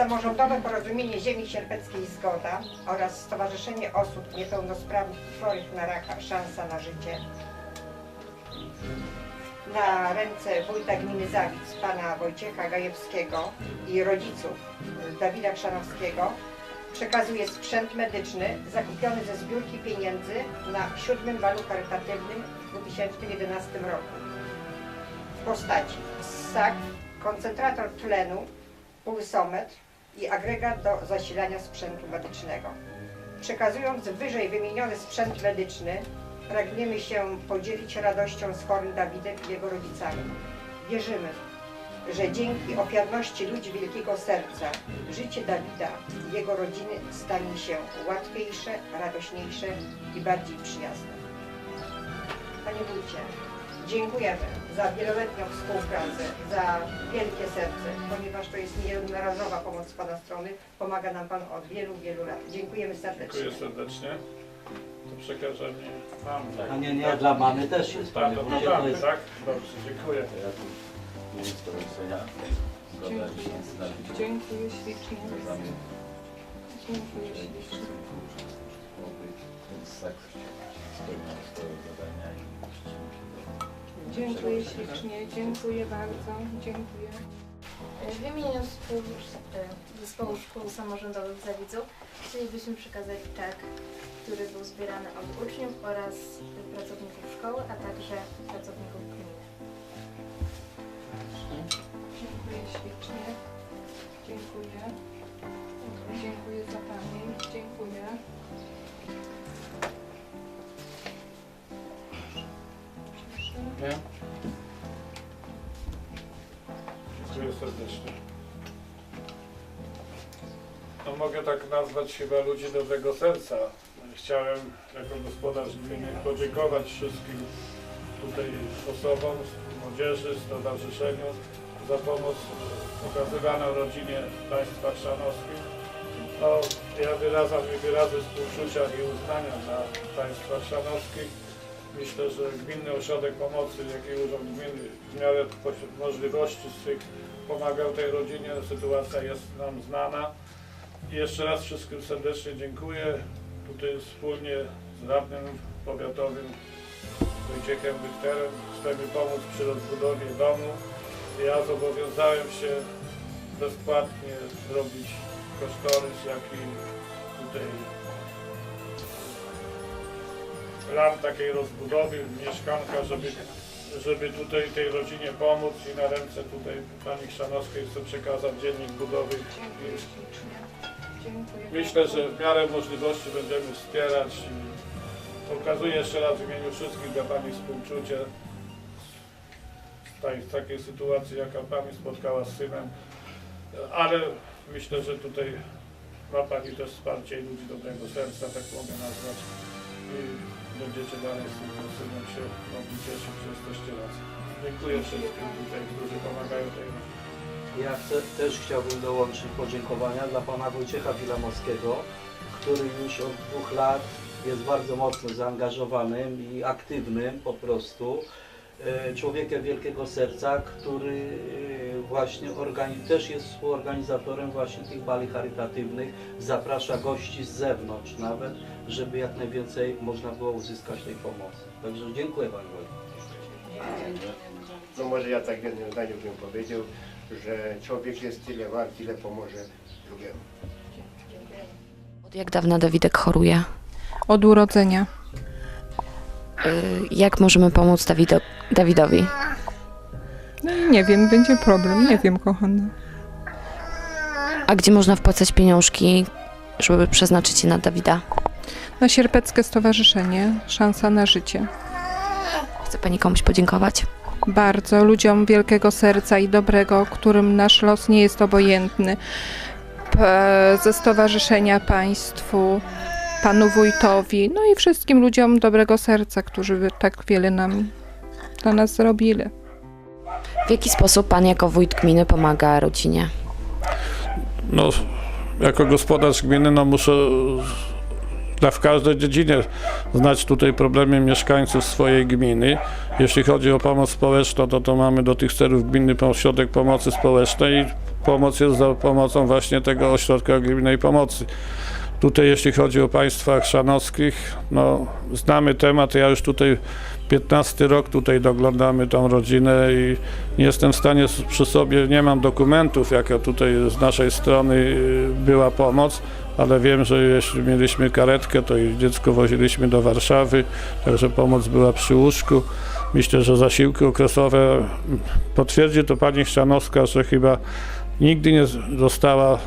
Samorządowe Porozumienie Ziemi Sierpeckiej Zgoda oraz Stowarzyszenie Osób Niepełnosprawnych i Chorych na Raka Szansa na Życie. Na ręce wójta gminy Zawic, pana Wojciecha Gajewskiego i rodziców Dawida Chrzanowskiego przekazuje sprzęt medyczny zakupiony ze zbiórki pieniędzy na siódmym balu charytatywnym w 2011 roku. W postaci ssak, koncentrator tlenu, pulsometr i agregat do zasilania sprzętu medycznego. Przekazując wyżej wymieniony sprzęt medyczny, pragniemy się podzielić radością z chorym Dawidem i jego rodzicami. Wierzymy, że dzięki ofiarności ludzi wielkiego serca życie Dawida i jego rodziny stanie się łatwiejsze, radośniejsze i bardziej przyjazne. Panie Wójcie, dziękujemy za wieloletnią współpracę, za wielkie serce, ponieważ to jest niejednorazowa pomoc z Pana strony. Pomaga nam Pan od wielu, wielu lat. Dziękujemy serdecznie. Dziękuję serdecznie. To przekażemy mam. A nie, nie, dla mamy też jest, Tak, dodamy, jest... tak? Dobrze, dziękuję. Dziękuję. Dziękuję ślicznie. Dziękuję ślicznie. Ten sak spełniał swoje zadania i Dziękuję ślicznie. Dziękuję bardzo. Dziękuję. W imieniu spół, e, Zespołu Szkół Samorządowych w Zawidzu chcielibyśmy przekazać czek, który był zbierany od uczniów oraz pracowników szkoły, a także pracowników gminy. Dziękuję ślicznie. Dziękuję. Dziękuję za pamięć. Dziękuję. Dziękuję serdecznie. No mogę tak nazwać chyba ludzi dobrego serca. Chciałem jako gospodarz gminy podziękować wszystkim tutaj osobom, młodzieży, stowarzyszeniu za pomoc okazywaną rodzinie państwa chrzanowskim. No, ja wyrażam wyrazy współczucia i uznania dla państwa chrzanowskich. Myślę, że Gminny Ośrodek Pomocy, jak i Urząd Gminy w miarę możliwości swych pomagał tej rodzinie. Sytuacja jest nam znana. I jeszcze raz wszystkim serdecznie dziękuję. Tutaj wspólnie z radnym powiatowym Wojciechem Wikterem chcemy pomóc przy rozbudowie domu. Ja zobowiązałem się bezpłatnie zrobić kosztorys, jak i tutaj plan takiej rozbudowy mieszkanka, żeby, żeby tutaj tej rodzinie pomóc i na ręce tutaj pani Chrzanowskiej chcę przekazać dziennik budowy. Myślę, że w miarę możliwości będziemy wspierać i okazuję jeszcze raz w imieniu wszystkich dla pani współczucie w takiej sytuacji, jaka pani spotkała z synem, ale myślę, że tutaj ma pani też wsparcie i ludzi dobrego serca, tak mogę nazwać będziecie dalej z tym synem się mogli cieszyć, że jesteście razem. Dziękuję wszystkim tutaj, którzy pomagają tej. Ja chcę, też chciałbym dołączyć podziękowania dla pana Wojciecha Wilamowskiego, który już od dwóch lat jest bardzo mocno zaangażowanym i aktywnym po prostu. e, Człowiekiem wielkiego serca, który e, właśnie też jest współorganizatorem właśnie tych bali charytatywnych, zaprasza gości z zewnątrz nawet, żeby jak najwięcej można było uzyskać tej pomocy. Także dziękuję panie. No może ja tak w jednym zdaniu bym powiedział, że człowiek jest tyle wart, ile pomoże drugiemu. Od jak dawna Dawidek choruje? Od urodzenia. Y, Jak możemy pomóc Dawido, Dawidowi? No nie wiem, będzie problem. Nie wiem, kochana. A gdzie można wpłacać pieniążki, żeby przeznaczyć je na Dawida? Na Sierpeckie Stowarzyszenie Szansa na Życie. Chce Pani komuś podziękować? Bardzo ludziom wielkiego serca i dobrego, którym nasz los nie jest obojętny. P- ze stowarzyszenia państwu, panu wójtowi, no i wszystkim ludziom dobrego serca, którzy tak wiele nam dla nas zrobili. W jaki sposób Pan jako wójt gminy pomaga rodzinie? no, jako gospodarz gminy, no muszę dla w każdej dziedzinie znać tutaj problemy mieszkańców swojej gminy. Jeśli chodzi o pomoc społeczną, to, to mamy do tych celów Gminny Ośrodek Pomocy Społecznej. pomoc jest za pomocą właśnie tego ośrodka gminnej pomocy. Tutaj jeśli chodzi o państwa chrzanowskich, no znamy temat, ja już tutaj 15 rok tutaj doglądamy tą rodzinę i nie jestem w stanie przy sobie, nie mam dokumentów, jaka tutaj z naszej strony y, była pomoc, ale wiem, że jeśli mieliśmy karetkę, to i dziecko woziliśmy do Warszawy, także pomoc była przy łóżku. Myślę, że zasiłki okresowe, potwierdzi to pani Chrzanowska, że chyba nigdy nie dostała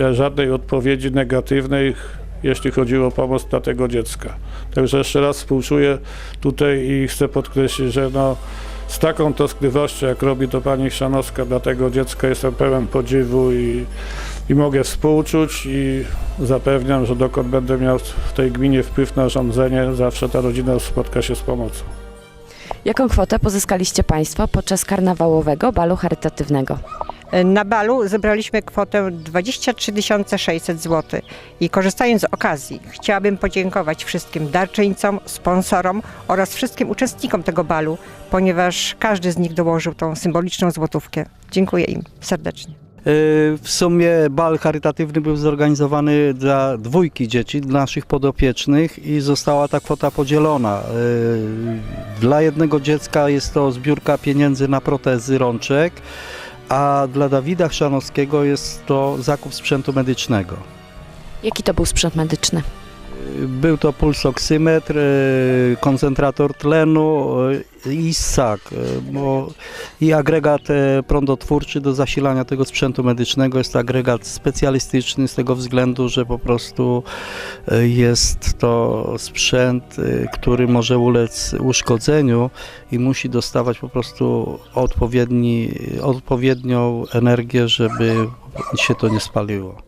e, żadnej odpowiedzi negatywnej, jeśli chodziło o pomoc dla tego dziecka. Także jeszcze raz współczuję tutaj i chcę podkreślić, że no, z taką troskliwością, jak robi to pani Chrzanowska dla tego dziecka, jestem pełen podziwu i, i mogę współczuć i zapewniam, że dokąd będę miał w tej gminie wpływ na rządzenie, zawsze ta rodzina spotka się z pomocą. Jaką kwotę pozyskaliście Państwo podczas karnawałowego balu charytatywnego? Na balu zebraliśmy kwotę 23 600 zł i korzystając z okazji chciałabym podziękować wszystkim darczyńcom, sponsorom oraz wszystkim uczestnikom tego balu, ponieważ każdy z nich dołożył tą symboliczną złotówkę. Dziękuję im serdecznie. W sumie bal charytatywny był zorganizowany dla dwójki dzieci, dla naszych podopiecznych i została ta kwota podzielona. Y, Dla jednego dziecka jest to zbiórka pieniędzy na protezy rączek, a dla Dawida Chrzanowskiego jest to zakup sprzętu medycznego. Jaki to był sprzęt medyczny? Był to pulsoksymetr, koncentrator tlenu y, i ssak y, bo, i agregat y, prądotwórczy do zasilania tego sprzętu medycznego. Jest to agregat specjalistyczny z tego względu, że po prostu jest to sprzęt, który może ulec uszkodzeniu i musi dostawać po prostu odpowiedni, odpowiednią energię, żeby się to nie spaliło.